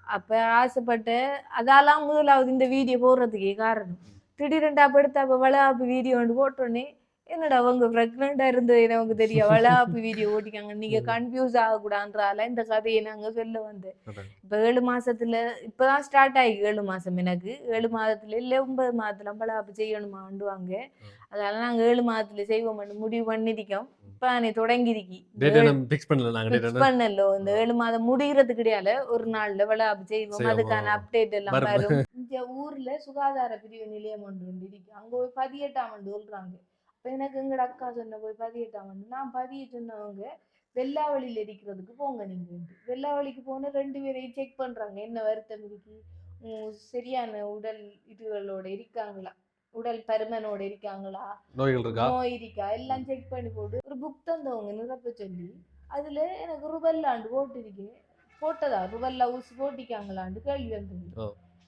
அப்ப ஆசைப்பட்டு அதாலாம் முதலாவது இந்த வீடியோ போடுறதுக்கே காரணம். திடீரெண்டா படுத்தா அப்ப வளகாப்பு வீடியோ ஒன்று போட்டோன்னே என்னடா அவங்க பிரெக்னெண்டா இருந்தது நமக்கு தெரியும் வளகாப்பு வீடியோ ஓட்டிக்காங்க. நீங்க கன்ஃபியூஸ் ஆகக்கூடாதுன்றால இந்த கதையை நாங்க சொல்ல வந்தேன். இப்ப ஏழு மாசத்துல இப்பதான் ஸ்டார்ட் ஆகி ஏழு மாசம் எனக்கு. ஏழு மாதத்துல இல்ல ஒன்பது மாதத்துல வளகாப்பு செய்யணுமாண்டுவாங்க அதனால நாங்க ஏழு மாதத்துல செய்வோம் முடிவு பண்ணிருக்கோம். இப்ப தொடங்கிருக்கி. ஃபிக்ஸ் பண்ணல இந்த ஏழு மாதம் முடிகிறதுக்கு இடையால ஒரு நாள்ல வளகாப்பு செய்வோம். செய்வோம். அதுக்கான அப்டேட் எல்லாம் வரும். இந்த ஊர்ல சுகாதார பிரிவு நிலையம் ஒன்று இருக்கு. அங்க போய் பதியெட்டாம் ஆண்டு சொல்றாங்க. அப்ப எனக்கு எங்கட அக்கா சொன்ன போய் பதியெட்டாம் ஆண்டு. நான் பதிய சொன்னவங்க வெள்ளாவளியில இருக்கிறதுக்கு போங்க நீங்க. வெள்ளாவளிக்கு போன ரெண்டு பேரையும் செக் பண்றாங்க. என்ன வருத்தம் இருக்கு? உம் சரியான உடல் இதுகளோட இருக்காங்களா? உடல் பருமனோட இருக்காங்களா? நோய்கள் இருக்கா? நோய் இருக்கா? எல்லாம் செக் பண்ணி போட்டு ஒரு புக் தந்தவங்க நிரப்ப சொல்லி அதுல எனக்கு ருபல்லாண்டு போட்டிருக்கேன் போட்டதா? ருபல்லா ஊசி போட்டிக்காங்களாண்டு கேள்வி வந்தது.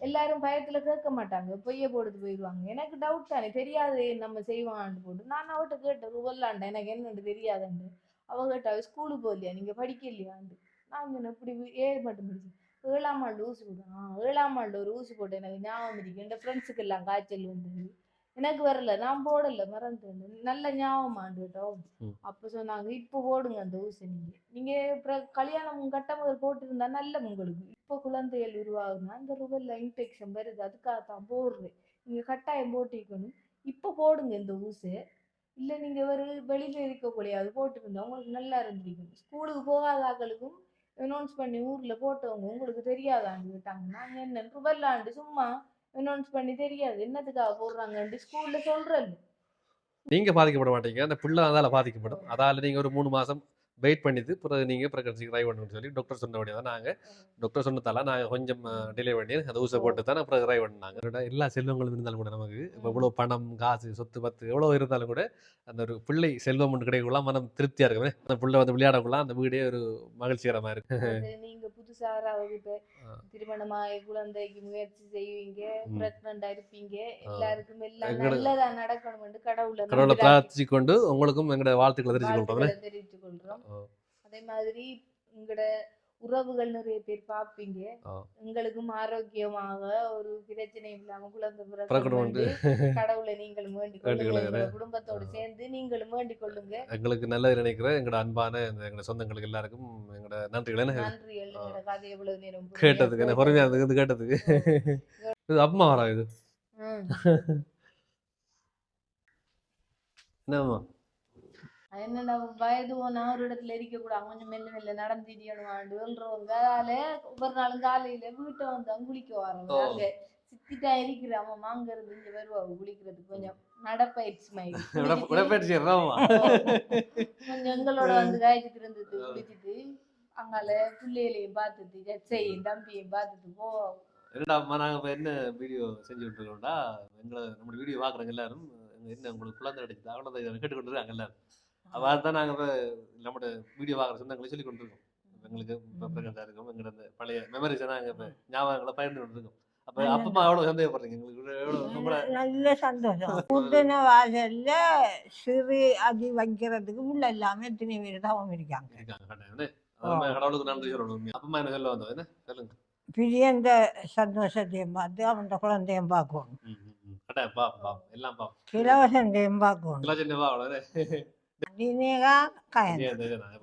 எல்லாரும் பயத்துல கேட்க மாட்டாங்க. பொய்ய போடுது போயிடுவாங்க எனக்கு டவுட் தானே. தெரியாது நம்ம செய்வான்னு போட்டு. நான் அவட்ட கேட்டேன் ருபல்லாண்ட எனக்கு என்னன்னு தெரியாதுண்டு? அவ கேட்டா ஸ்கூலுக்கு போகலையா? நீங்க படிக்கலையாண்டு? நான் இப்படி ஏழு மட்டும் படிச்சேன் ஏழாம் ஆண்டு ஊசி போட்டேன் ஏழாம் ஆண்டு ஒரு ஊசி போட்டேன் எனக்கு ஞாபகம் இருக்கு. என் ஃப்ரெண்ட்ஸுக்கு எல்லாம் காய்ச்சல் வந்தது. எனக்கு வரல நான் போடல மறந்துட்டேன் நல்ல ஞாபகம் ஆண்டு கேட்டோம் ம். அப்ப சொன்னாங்க இப்ப போடுங்க அந்த ஊசி நீங்க. நீங்க கல்யாணம் கட்டமுதல் போட்டிருந்தா நல்ல உங்களுக்கு. இப்ப குழந்தைகள் உருவாகுனா அந்த ருவல்ல இன்ஃபெக்ஷன் வருது. அதுக்காக தான் போடுறேன். நீங்க கட்டாயம் போட்டிக்கணும் இப்ப போடுங்க இந்த ஊசி இல்ல நீங்க ஒரு வெளியில இருக்கக்கூடியது போட்டிருந்தா உங்களுக்கு நல்லா இருந்திருக்கும். ஸ்கூலுக்கு போகாத ஆட்களுக்கும் அனௌன்ஸ் பண்ணி ஊர்ல போட்டவங்க உங்களுக்கு தெரியாதான்னு கேட்டாங்க நாங்க என்ன ருவல்லாண்டு சும்மா அனௌன்ஸ் பண்ணி தெரியாது. என்னத்துக்காக போடுறாங்கன்ட்டு ஸ்கூல்ல சொல்றேன் நீங்க பாதிக்கப்பட மாட்டீங்க. அந்த பிள்ளை அதால பாதிக்கப்படும். அதால நீங்க ஒரு மூணு மாசம் வெயிட் பண்ணிட்டு பிறகு நீங்க பிரெக்னன்சி ட்ரை பண்ணணும்னு சொல்லி டாக்டர் சொன்னபடியே தான் நாங்க டாக்டர் சொன்னதால நாங்க கொஞ்சம் டிலே பண்ணி அந்த ஊசை போட்டு தான் அப்புறம் ட்ரை பண்ணாங்க எல்லா செல்வங்களும் இருந்தாலும் கூட நமக்கு இப்போ இவ்வளவு பணம் காசு சொத்து பத்து எவ்வளவு இருந்தாலும் கூட அந்த ஒரு பிள்ளை செல்வம் ஒன்று கிடைக்கக்குள்ள மனம் திருப்தியா இருக்குமே அந்த பிள்ளை வந்து விளையாடக்குள்ள அந்த வீடே ஒரு மகிழ்ச்சிகரமா இருக்கு அது நீங்க புதுசா யாராவது இப்ப. திருமணமாகி குழந்தைக்கு முயற்சி செய்வீங்க ம். பிரெக்னண்டா இருப்பீங்க. எல்லாருக்கும் எல்லாம் எங்களோட- நல்லதா நடக்கணும்னு கடவுளை கடவுளை பிரார்த்திச்சு கொண்டு உங்களுக்கும் எங்களோட வாழ்த்துக்களை தெரிஞ்சு கொள்றோம் தெரிவித்துக் கொள்றோம். அதே மாதிரி உங்களோட உறவுகள் நிறைய பேர் பார்ப்பீங்க. உங்களுக்கும் ஆரோக்கியமாக ஒரு பிரச்சனை இல்லாம குழந்தை கடவுளை நீங்களும் வேண்டிக் கொள்ளுங்க. குடும்பத்தோடு. சேர்ந்து நீங்களும் வேண்டிக் கொள்ளுங்க. எங்களுக்கு நல்லது நினைக்கிற எங்களோட அன்பான எங்களோட சொந்தங்களுக்கு எல்லாருக்கும் எங்களோட நன்றிகளை நன்றி கதை எவ்வளவு நேரம் கேட்டதுக்கு பொறுமையா இருந்தது? கேட்டதுக்கு. இது அம்மா வரா இது? ம். என்னம்மா? அது என்னடா வயது போனா ஒரு இடத்துல இருக்க கூடாது கொஞ்சம் மெல்ல மெல்ல நடந்துடியணுமாண்டு சொல்றவங்க அதால ஒவ்வொரு நாளும் காலையில வீட்டை வந்து அங்க குளிக்க வரவங்க ஓ. அங்க சித்திட்டா இருக்கிற அவன் மாங்கிறது இங்க வருவாங்க குளிக்கிறதுக்கு கொஞ்சம் நடப்பயிற்சி மாதிரி. கொஞ்சம் எங்களோட வந்து காய்ச்சிட்டு இருந்தது குளிச்சுட்டு அங்கால பிள்ளைகளையும் பார்த்துட்டு ஜட்சையும் தம்பியையும் பார்த்துட்டு போவோம் என்னடா அம்மா நாங்க இப்ப என்ன வீடியோ செஞ்சுட்டு இருக்கோம்டா எங்களை நம்ம வீடியோ பாக்குறவங்க எல்லாரும் என்ன உங்களுக்கு குழந்தை கிடைச்சதா குழந்தை கேட்டுக்கொண்டு இருக்காங்க எல்லாரும். அப்ப அதுதான் நாங்க இப்ப நம்மளோட வீடியோ பாக்குற சொந்தங்களை சொல்லி கொண்டு இருக்கோம் எங்களுக்கு இப்ப பிரெக்னண்டா இருக்கோம் எங்களோட அந்த பழைய மெமரிஸ் நாங்க இப்ப ஞாபகங்களை பகிர்ந்து கொண்டு இருக்கோம் அப்ப அப்பமா எவ்வளவு சந்தேகப்படுறீங்க? எங்களுக்கு உங்களை நல்ல சந்தோஷம். புதின வாசல்ல சிறு அதி வைக்கிறதுக்கு உள்ள எல்லாமே எத்தனை பேர் தான் இருக்காங்க. கடவுளுக்கு நன்றி சொல்லணும். அப்பமா என்ன சொல்ல வந்தோம் என்ன? சொல்லுங்க. பிரியந்த சந்தோஷத்தையும் பார்த்து அவன் குழந்தையும் பார்க்கணும். எல்லாம் பா கிலவசந்தையும் பார்க்கணும். கயன்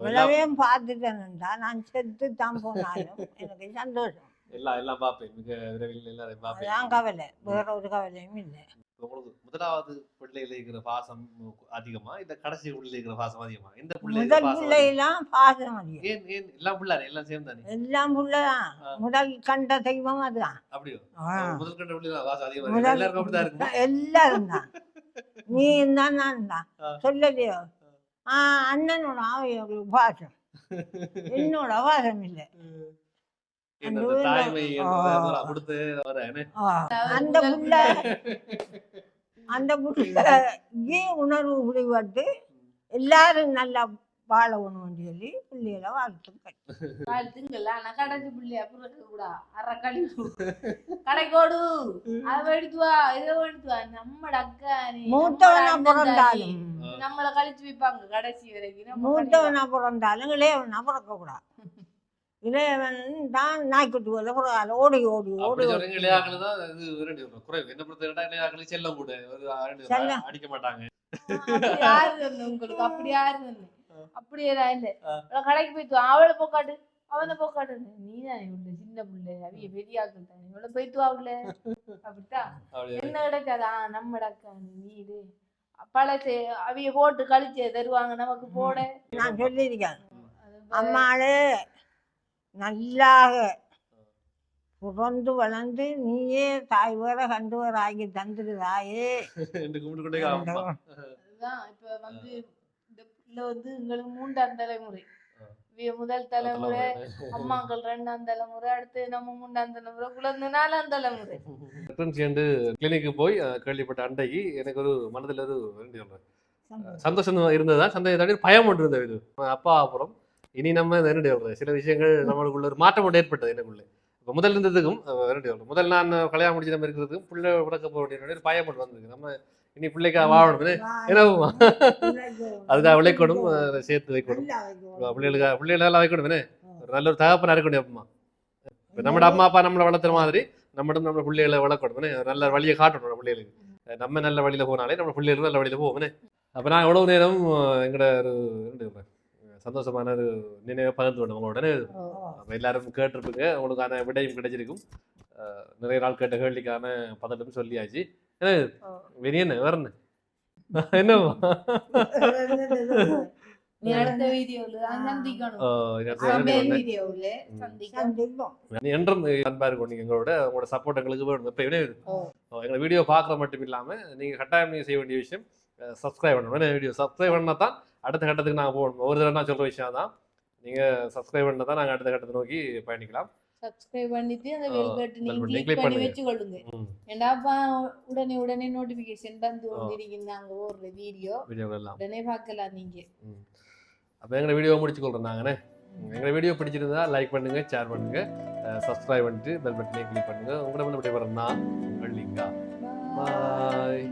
உலகையும் பார்த்துட்டேன்டா நான் செத்து தான் போனாலும் எனக்கு சந்தோஷம் எல்லாம் எல்லாம் பாப்பேன் மிக விரைவில் எல்லாரையும் அதான் பாப்பேன் கவலை வேற ஒரு கவலையும் இல்லை உங்களுக்கு முதலாவது பிள்ளையில இருக்கிற பாசம் அதிகமா இல்ல கடைசி பிள்ளையில இருக்கிற பாசம் அதிகமா எந்த பிள்ளை? பிள்ளையெல்லாம் பாசம் அதிகம் ஏன் ஏன் எல்லாம் பிள்ளாரு எல்லாம் சேர்ந்து தானே எல்லாம் புள்ளதான் ஆ. முதல் கண்ட தெய்வம் அதுதான் அப்படியோ. முதல் கண்ட பிள்ளை பாசம் அதிகமா இருக்கு. எல்லாருக்கும் அப்படிதான் இருக்குமா எல்லாரும் தான் நீ தான் நான் தான். சொல்லலையோ ஆ அண்ணனோட ஆவையோட பாசம் என்னோட பாசம் இல்லை அந்த புள்ள அந்த புள்ள உணர்வு பிடிபட்டு எல்லாரும் நல்லா வாழணும்னு சொல்லி பிள்ளைகளை வாழ்த்துக்கள் வாழ்த்துங்கள் ஆனா கடைசி பிள்ளையா பிறக்க கூடா. அரை கழி கடைக்கோடு அதை எடுத்து வா இதை எடுத்து வா. நம்மட அக்கா நீ, மூத்தவனா. பிறந்தாலும். நம்மள கழிச்சு வைப்பாங்க கடைசி வரைக்கும். நம்ம மூத்தவனா பிறந்தாலும் இளையவனா பிறக்கக்கூடாது இளையவன் தான் நாய்க்குட்டி போல குறையால ஓடி ஓடி ஓடி செல்லம். அடிக்க மாட்டாங்க. அப்படி யாரு உங்களுக்கு? அப்படி யாரு அப்படியே நான் இல்லை அவளை கடைக்கு போயிட்டு அவளை போக்காட்டு அவனை போக்காட்டு நீ தான் உள்ள சின்ன பிள்ளை. அவிய பெரிய ஆட்கள் தானே. இவளை போயிட்டு வா உள்ள அப்படித்தான். அப்படி என்ன கிடைக்காதா நம்ம டக்கா நீ இது பழசு அவிய போட்டு கழிச்சு தருவாங்க நமக்கு போட. நான் சொல்லியிருக்கேன் அம்மாளே நல்லாக பிறந்து வளர்ந்து நீயே தாய் வேற கண்டு வேற ஆகி தந்துடுதாயே இப்ப வந்து பிள்ளை வந்து எங்களுக்கு மூன்றாம் தலைமுறை. முதல் தலைமுறை அம்மாக்கள் ரெண்டாம் தலைமுறை அடுத்து நம்ம மூன்றாம் தலைமுறை குழந்தை நாலாம் தலைமுறை. சேர்ந்து கிளினிக்கு போய் கேள்விப்பட்ட அண்டைக்கு எனக்கு ஒரு மனதில் ஒரு சந்தோஷம். இருந்ததா? சந்தோஷம் தாண்டி பயம் ஒன்று இருந்தது. இது அப்பா அப்புறம் இனி நம்ம இந்த என்ன சொல்றது சில விஷயங்கள் நம்மளுக்குள்ள ஒரு மாற்றம் ஒன்று ஏற்பட்டது எனக்குள்ள. இப்போ முதல் இருந்ததுக்கும் முதல் நான் கல்யாணம் முடிச்சு நம்ம இருக்கிறதுக்கும் பிள்ளை பிறக்க போக வேண்டிய ஒரு பயம் ஒன்று வந்தது. நம்ம இனி பிள்ளைக்கா வாழணும் ஏன்னா அதுக்காக உழைக்கணும் அதை சேர்த்து வைக்கணும் பிள்ளைகளுக்கு பிள்ளைகளெல்லாம் வைக்கணும் என்ன? ஒரு நல்ல ஒரு தகப்பனா இருக்க முடியும் அம்மா. இப்போ நம்மட அம்மா அப்பா நம்மளை வளர்த்துற மாதிரி நம்மளும் நம்ம பிள்ளைகளை வளர்க்கணும் என்ன? நல்ல வழியை காட்டணும் நம்ம பிள்ளைகளுக்கு. நம்ம நல்ல வழியில போனாலே நம்ம பிள்ளைகளும் நல்ல வழியில போவோம் என்ன? அப்ப நான் எவ்வளவு நேரம் அஹ், எங்கட ஒரு என்ன சந்தோஷமான ஒரு நினைவை பகிர்ந்து கொண்டோம் உங்களோட அப்ப எல்லாரும் கேட்டிருப்பீங்க உங்களுக்கான விடையும் கிடைச்சிருக்கும். நிறைய நாள் கேட்ட கேள்விக்கான பதட்டம் சொல்லியாச்சு. சந்திப்போம் நீ என்றும் அன்பா இருக்கும் நீங்க எங்களோட உங்களோட சப்போர்ட் எங்களுக்கு வேணும் ஓ. எங்க வீடியோ பார்க்கற மட்டும் இல்லாம நீங்க கட்டாயம் நீங்க செய்ய வேண்டிய விஷயம் சப்ஸ்கிரைப் பண்ணணும் ஏன்னா வீடியோ சப்ஸ்கிரைப் பண்ணா தான் அடுத்த கட்டத்துக்கு நாங்க போகணும் ஒரு தடவை நான் சொல்ற விஷயம் தான் நீங்க சப்ஸ்கிரைப் பண்ணா தான் நாங்க அடுத்த கட்டத்தை நோக்கி பயணிக்கலாம் சப்ஸ்கிரைப் பண்ணிட்டு அந்த பெல் button கிளிக் பண்ணி. வச்சுக்கொள்ளுங்க. ஏண்டாப்பா உடனே உடனே நோட்டிபிகேஷன் தந்து கொண்டிருக்கிறாங்க ஓடுற வீடியோ வீடியோகள் எல்லாம் உடனே பார்க்கலாம் நீங்க. அப்ப எங்க வீடியோ முடிச்சுக்கொள்றோம் நாங்கண்ணே. எங்க வீடியோ பிடிச்சிருந்தா லைக் பண்ணுங்க ஷேர் பண்ணுங்க சப்ஸ்கிரைப் பண்ணிட்டு பெல் பட்டனை கிளிக் பண்ணுங்க. உங்களை வந்து விடைபெறேன் நான் Bye. பாய்